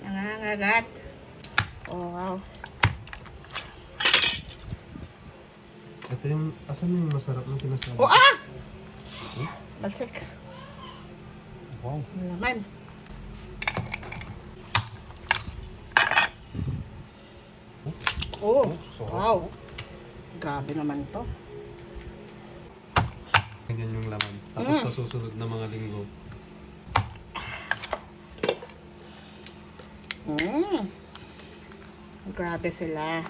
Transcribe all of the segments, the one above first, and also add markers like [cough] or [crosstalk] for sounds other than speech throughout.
Nangangagat. Oh, wow. Ito yung, asan yung masarap na sinasabi? Oh, ah! Balsik. Wow. Laman. Oh, oh wow. Grabe naman to. Ganyan yung laman. Tapos mm. sa susunod na mga linggo, Mm. Grabe sila.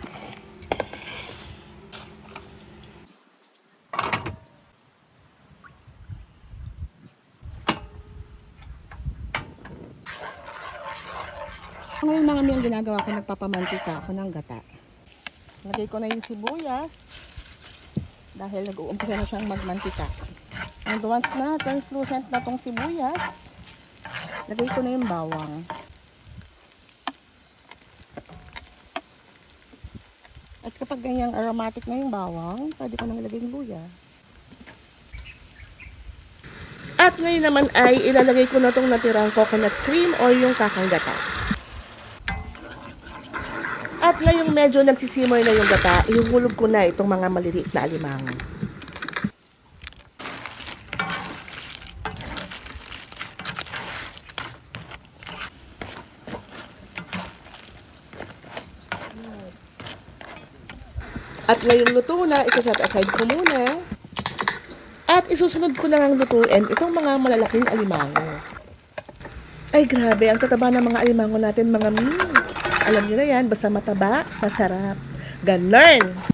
Ngayon mga ang ginagawa ko, nagpapamantika ako ng gata. Lagay ko na yung sibuyas dahil nag-uumpisa na siyang magmantika. And once na translucent na tong sibuyas, lagay ko na yung bawang. At kapag ganyang aromatic na yung bawang, pwede ko nang ilagay yung luya. At ngayon naman ay ilalagay ko na itong natirang coconut cream o yung kakang gata. At ngayong medyo nagsisimmer na yung gata, ihuhulog ko na itong mga maliliit na alimango. At ngayong luto na, isaset aside ko muna. At isusunod ko na ngang lutuin itong mga malalaking alimango. Ay grabe, ang tataba ng mga alimango natin mga mi. Alam nyo na yan, basta mataba, masarap. Ganun!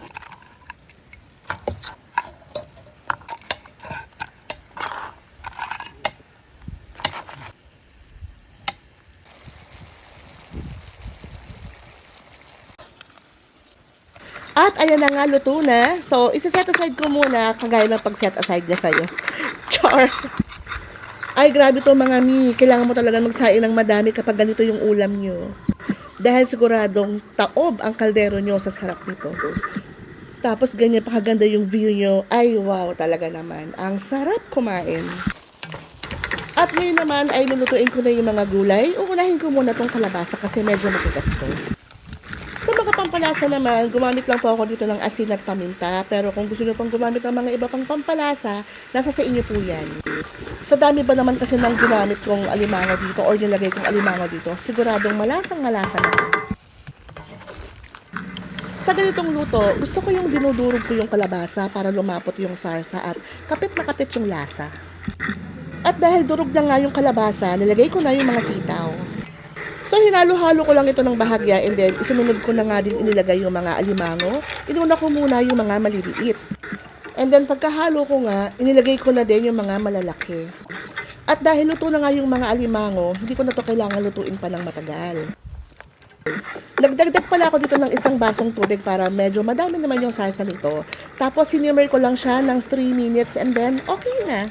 At ayan na nga, luto na. So, isa-set aside ko muna, kagaya ng pag-set aside na sa'yo. [laughs] Char! Ay, grabe to mga mi. Kailangan mo talaga magsain ng madami kapag ganito yung ulam nyo. Dahil siguradong taob ang kaldero nyo sa sarap nito. Tapos ganyan pa kaganda yung view nyo. Ay, wow talaga naman. Ang sarap kumain. At ngayon naman ay lulutuin ko na yung mga gulay. Uunahin ko muna tong kalabasa kasi medyo matigas to. Pampalasa naman, gumamit lang po ako dito ng asin at paminta. Pero kung gusto nyo pang gumamit ng mga iba pang pampalasa, nasa sa inyo po yan. Sa dami ba naman kasi ng ginamit kong alimango dito or nilagay kong alimango dito, siguradong malasang malasa na. Sa ganitong luto, gusto ko yung dinudurog ko yung kalabasa para lumapot yung sarsa at kapit na kapit yung lasa. At dahil durog na nga yung kalabasa, nilagay ko na yung mga sitaw. So, hinalo-halo ko lang ito ng bahagya and then isinunod ko na nga din inilagay yung mga alimango. Inuna ko muna yung mga maliliit. And then pagkahalo ko nga, inilagay ko na din yung mga malalaki. At dahil luto na nga yung mga alimango, hindi ko na to kailangan lutuin pa ng matagal. Nagdagdag pala ako dito ng isang basong tubig para medyo madami naman yung sarsa nito. Tapos sinimmer ko lang siya ng 3 minutes and then okay na.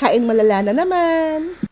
Kain malala na naman.